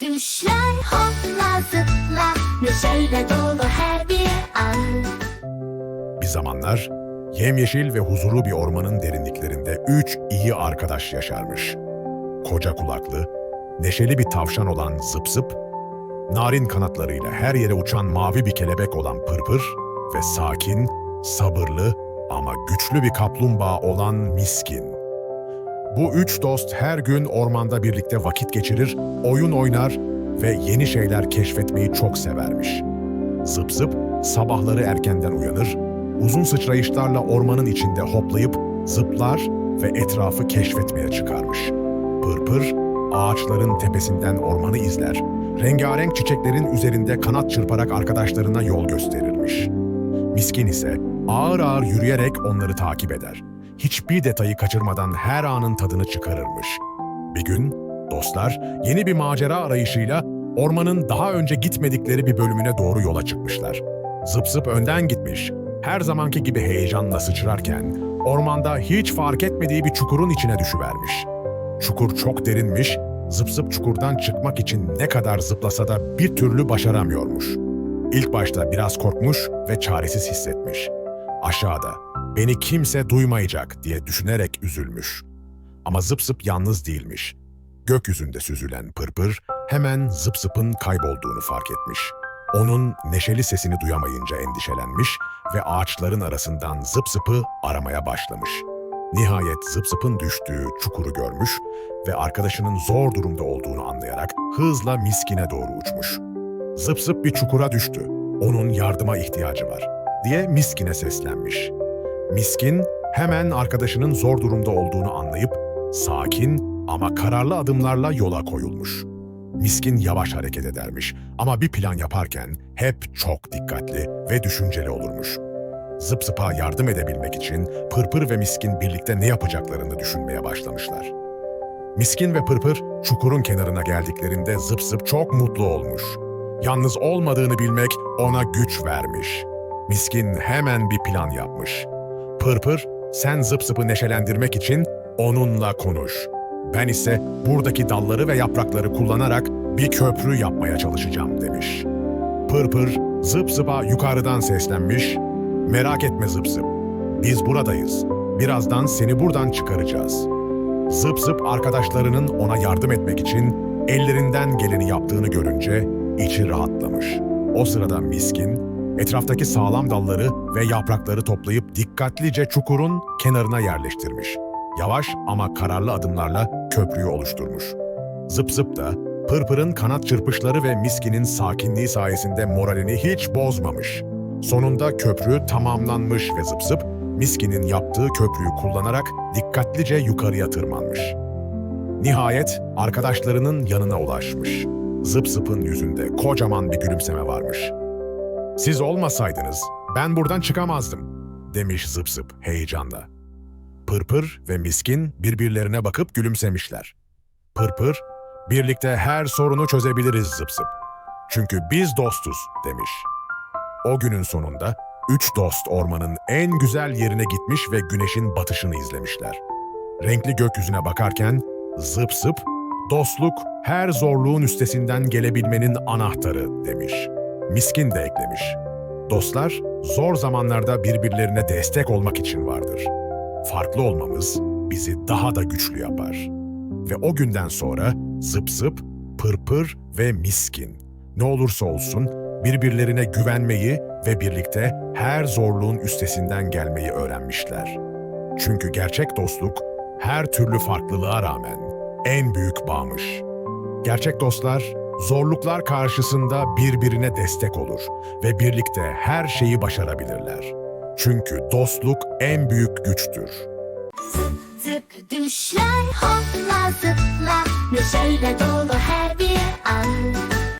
Düşler hopla zıpla Neşeyle dolu her bir an Bir zamanlar yemyeşil ve huzurlu bir ormanın derinliklerinde üç iyi arkadaş yaşarmış. Koca kulaklı, neşeli bir tavşan olan Zıp Zıp, narin kanatlarıyla her yere uçan mavi bir kelebek olan Pırpır ve sakin, sabırlı ama güçlü bir kaplumbağa olan Miskin. Bu üç dost her gün ormanda birlikte vakit geçirir, oyun oynar ve yeni şeyler keşfetmeyi çok severmiş. Zıp zıp sabahları erkenden uyanır, uzun sıçrayışlarla ormanın içinde hoplayıp zıplar ve etrafı keşfetmeye çıkarmış. Pırpır ağaçların tepesinden ormanı izler, rengarenk çiçeklerin üzerinde kanat çırparak arkadaşlarına yol gösterirmiş. Miskin ise ağır ağır yürüyerek onları takip eder. Hiçbir detayı kaçırmadan her anın tadını çıkarırmış. Bir gün dostlar yeni bir macera arayışıyla ormanın daha önce gitmedikleri bir bölümüne doğru yola çıkmışlar. Zıp zıp önden gitmiş. Her zamanki gibi heyecanla sıçrarken ormanda hiç fark etmediği bir çukurun içine düşüvermiş. Çukur çok derinmiş, zıp zıp çukurdan çıkmak için ne kadar zıplasa da bir türlü başaramıyormuş. İlk başta biraz korkmuş ve çaresiz hissetmiş. Aşağıda, beni kimse duymayacak diye düşünerek üzülmüş. Ama zıp zıp yalnız değilmiş. Gökyüzünde süzülen pırpır hemen zıp zıpın kaybolduğunu fark etmiş. Onun neşeli sesini duyamayınca endişelenmiş ve ağaçların arasından zıp zıpı aramaya başlamış. Nihayet zıp zıpın düştüğü çukuru görmüş ve arkadaşının zor durumda olduğunu anlayarak hızla miskine doğru uçmuş. Zıp zıp bir çukura düştü. Onun yardıma ihtiyacı var diye miskine seslenmiş. Miskin hemen arkadaşının zor durumda olduğunu anlayıp sakin ama kararlı adımlarla yola koyulmuş. Miskin yavaş hareket edermiş ama bir plan yaparken hep çok dikkatli ve düşünceli olurmuş. Zıp zıpa yardım edebilmek için Pırpır ve Miskin birlikte ne yapacaklarını düşünmeye başlamışlar. Miskin ve Pırpır çukurun kenarına geldiklerinde Zıp çok mutlu olmuş. Yalnız olmadığını bilmek ona güç vermiş. Miskin hemen bir plan yapmış. Pırpır, sen Zıp Zıp'ı neşelendirmek için onunla konuş. Ben ise buradaki dalları ve yaprakları kullanarak bir köprü yapmaya çalışacağım demiş. Pırpır, Zıp Zıp'a yukarıdan seslenmiş. Merak etme Zıp Zıp, biz buradayız. Birazdan seni buradan çıkaracağız. Zıp Zıp arkadaşlarının ona yardım etmek için ellerinden geleni yaptığını görünce içi rahatlamış. O sırada miskin, etraftaki sağlam dalları ve yaprakları toplayıp dikkatlice çukurun kenarına yerleştirmiş. Yavaş ama kararlı adımlarla köprüyü oluşturmuş. Zıp Zıp da Pırpır'ın kanat çırpışları ve miskinin sakinliği sayesinde moralini hiç bozmamış. Sonunda köprü tamamlanmış ve Zıp Zıp, miskinin yaptığı köprüyü kullanarak dikkatlice yukarıya tırmanmış. Nihayet arkadaşlarının yanına ulaşmış. Zıp Zıp'ın yüzünde kocaman bir gülümseme varmış. Siz olmasaydınız ben buradan çıkamazdım, demiş Zıp Zıp heyecanla. Pırpır ve Miskin birbirlerine bakıp gülümsemişler. Pırpır, birlikte her sorunu çözebiliriz Zıp Zıp. Çünkü biz dostuz, demiş. O günün sonunda üç dost ormanın en güzel yerine gitmiş ve güneşin batışını izlemişler. Renkli gökyüzüne bakarken Zıp Zıp, dostluk her zorluğun üstesinden gelebilmenin anahtarı demiş. Miskin de eklemiş. Dostlar zor zamanlarda birbirlerine destek olmak için vardır. Farklı olmamız bizi daha da güçlü yapar. Ve o günden sonra zıp zıp, pırpır ve miskin. Ne olursa olsun birbirlerine güvenmeyi ve birlikte her zorluğun üstesinden gelmeyi öğrenmişler. Çünkü gerçek dostluk her türlü farklılığa rağmen en büyük bağmış. Gerçek dostlar zorluklar karşısında birbirine destek olur ve birlikte her şeyi başarabilirler. Çünkü dostluk en büyük güçtür. Zıp düşler hopla zıpla Neşeyle dolu her bir an